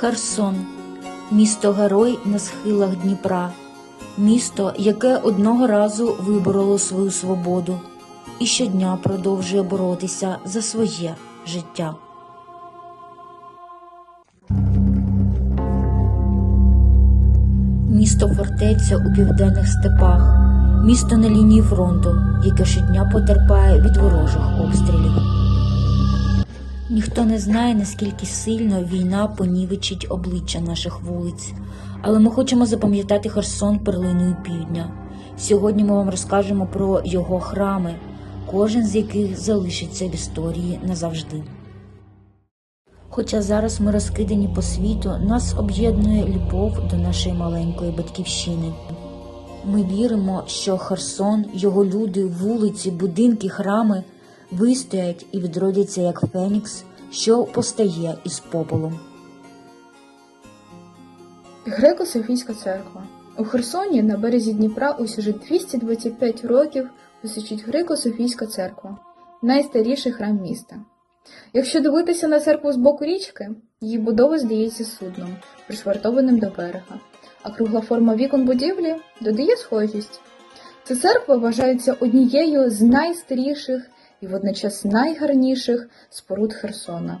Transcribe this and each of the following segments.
Херсон місто герой на схилах Дніпра, місто, яке одного разу вибороло свою свободу і щодня продовжує боротися за своє життя. Місто фортеця у південних степах, місто на лінії фронту, яке щодня потерпає від ворожих обстрілів. Ніхто не знає, наскільки сильно війна понівечить обличчя наших вулиць, але ми хочемо запам'ятати Херсон перлиною півдня. Сьогодні ми вам розкажемо про його храми, кожен з яких залишиться в історії назавжди. Хоча зараз ми розкидані по світу, нас об'єднує любов до нашої маленької батьківщини. Ми віримо, що Херсон, його люди, вулиці, будинки, храми вистоять і відродяться як Фенікс, що постає із попелом. Греко-Софійська церква. У Херсоні на березі Дніпра ось уже 225 років височить Греко-Софійська церква, найстаріший храм міста. Якщо дивитися на церкву з боку річки, її будова здається судном, пришвартованим до берега, а кругла форма вікон будівлі додає схожість. Ця церква вважається однією з найстаріших і водночас найгарніших споруд Херсона.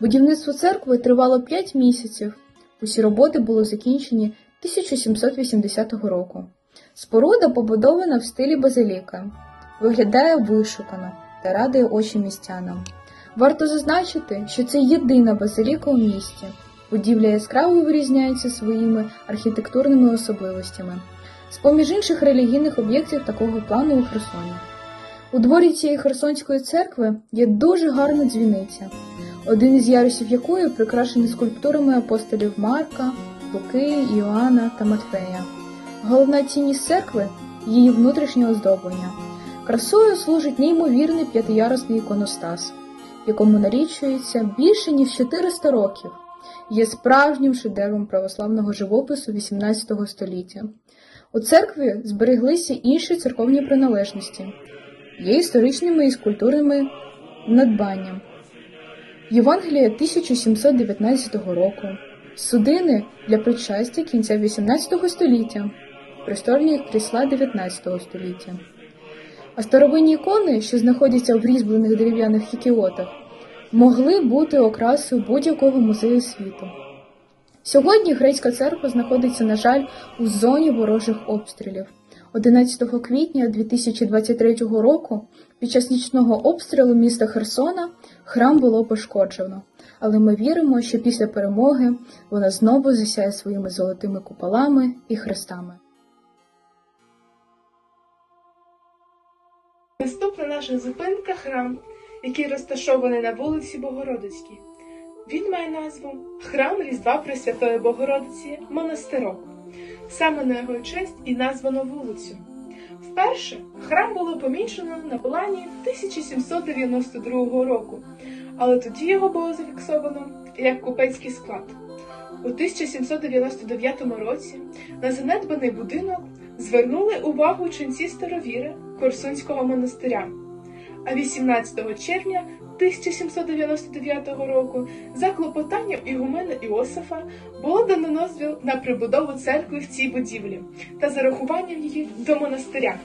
Будівництво церкви тривало 5 місяців. Усі роботи були закінчені 1780 року. Споруда побудована в стилі базиліка, виглядає вишукано та радує очі містянам. Варто зазначити, що це єдина базиліка у місті. Будівля яскраво вирізняється своїми архітектурними особливостями, з поміж інших релігійних об'єктів такого плану у Херсоні. У дворі цієї Херсонської церкви є дуже гарна дзвіниця, один із ярусів якої прикрашений скульптурами апостолів Марка, Луки, Іоанна та Матфея. Головна цінність церкви її внутрішнє оздоблення. Красою служить неймовірний п'ятиярусний іконостас, якому налічується більше ніж 400 років, є справжнім шедевром православного живопису XVIII століття. У церкві збереглися інші церковні приналежності, є історичними і скульптурними надбанням. Євангелія 1719 року, судини для причастя кінця 18 століття, престольні крісла 19 століття. А старовинні ікони, що знаходяться в різьблених дерев'яних хікіотах, могли бути окрасою будь-якого музею світу. Сьогодні грецька церква знаходиться, на жаль, у зоні ворожих обстрілів. 11 квітня 2023 року під час нічного обстрілу міста Херсона храм було пошкоджено, але ми віримо, що після перемоги вона знову засяє своїми золотими куполами і хрестами. Наступна наша зупинка храм, який розташований на вулиці Богородицькій. Він має назву Храм Різдва Пресвятої Богородиці Монастирок. Саме на його честь і названо вулицю. Вперше храм було помічено на плані 1792 року, але тоді його було зафіксовано як купецький склад. У 1799 році на занедбаний будинок звернули увагу ченці старовіри Корсунського монастиря. А 18 червня 1799 року за клопотанням ігумена Іосифа було дано дозвіл на прибудову церкви в цій будівлі та зарахуванням її до монастиря.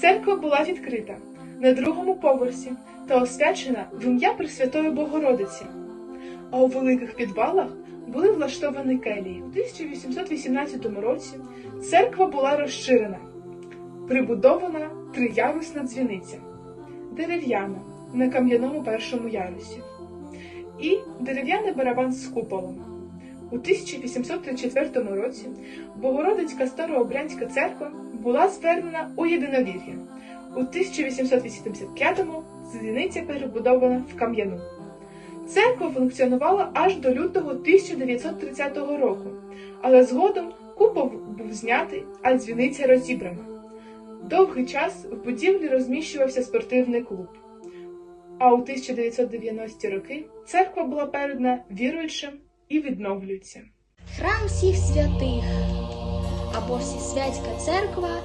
Церква була відкрита на другому поверсі та освячена в ім'я Пресвятої Богородиці. А у великих підвалах були влаштовані келії. У 1818 році церква була розширена, прибудована триярусна дзвіниця, дерев'яна на кам'яному першому ярусі і дерев'яний барабан з куполом. У 1834 році Богородицька старообрянська церква була звернена у єдиновір'я. У 1885-му дзвіниця перебудована в кам'яну. Церква функціонувала аж до лютого 1930 року, але згодом купол був знятий, а дзвіниця розібрана. Довгий час в будівлі розміщувався спортивний клуб. А у 1990-ті роки церква була передана віруючим і відновлюється. Храм всіх святих, або Всесвятська церква,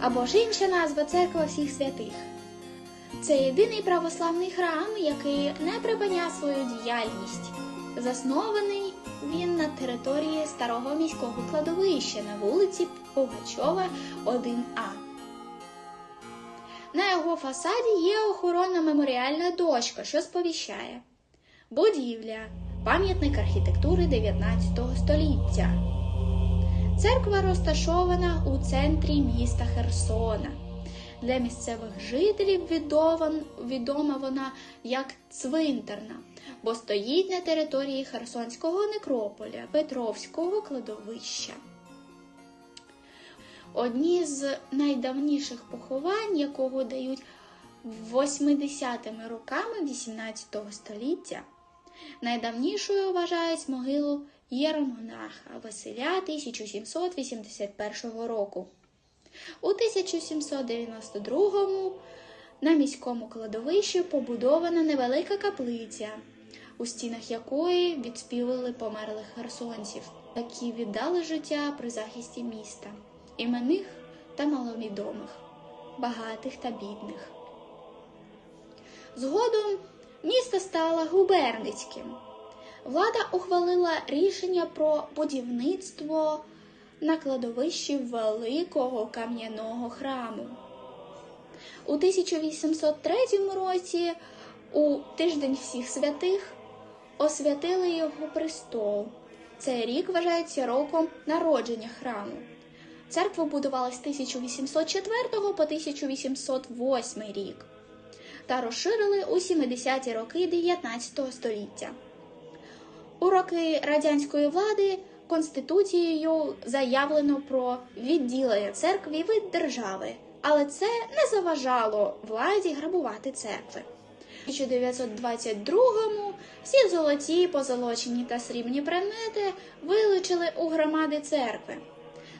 або ж інша назва Церква всіх святих. Це єдиний православний храм, який не припиняв свою діяльність. Заснований він на території старого міського кладовища на вулиці Пугачова, 1А. На його фасаді є охоронна меморіальна дошка, що сповіщає будівля, пам'ятник архітектури 19 століття. Церква розташована у центрі міста Херсона. Для місцевих жителів відома, вона як цвинтарна, бо стоїть на території Херсонського некрополя, Петровського кладовища. Одні з найдавніших поховань, якого дають 80-ми роками 18 століття, найдавнішою вважають могилу єромонаха Василя 1781 року. У 1792-му на міському кладовищі побудована невелика каплиця, у стінах якої відспівали померлих херсонців, які віддали життя при захисті міста, іменних та маловідомих, багатих та бідних. Згодом місто стало губерницьким. Влада ухвалила рішення про будівництво на кладовищі великого кам'яного храму. У 1803 році, у тиждень всіх святих, освятили його престол. Цей рік вважається роком народження храму. Церква будувалась з 1804 по 1808 рік та розширили у 70-ті роки 19 століття. У роки радянської влади Конституцією заявлено про відділення церкви від держави, але це не заважало владі грабувати церкви. У 1922-му всі золоті, позолочені та срібні предмети вилучили у громади церкви.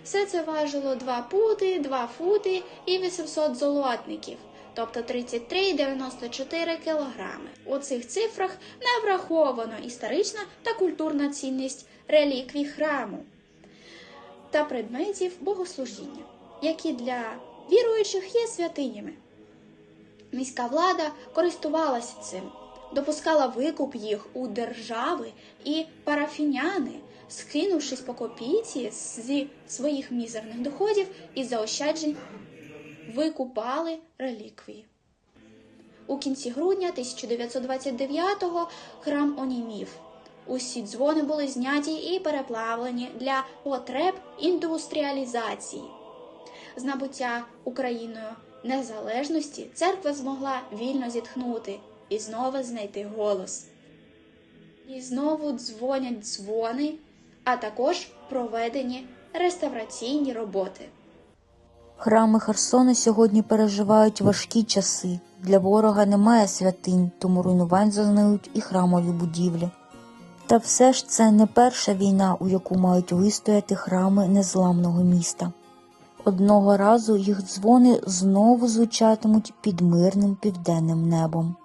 Все це важило 2 пути, 2 фути і 800 золотників, тобто 33,94 кілограми. У цих цифрах не враховано історична та культурна цінність реліквій храму та предметів богослужіння, які для віруючих є святинями. Міська влада користувалася цим, допускала викуп їх у держави і парафіняни, скинувшись по копійці зі своїх мізерних доходів і заощаджень, викупали реліквії. У кінці грудня 1929-го храм онімів. Усі дзвони були зняті і переплавлені для потреб індустріалізації. З набуття Україною незалежності церква змогла вільно зітхнути і знову знайти голос. І знову дзвонять дзвони, а також проведені реставраційні роботи. Храми Херсона сьогодні переживають важкі часи. Для ворога немає святинь, тому руйнувань зазнають і храмові будівлі. Та все ж це не перша війна, у яку мають вистояти храми незламного міста. Одного разу їх дзвони знову звучатимуть під мирним південним небом.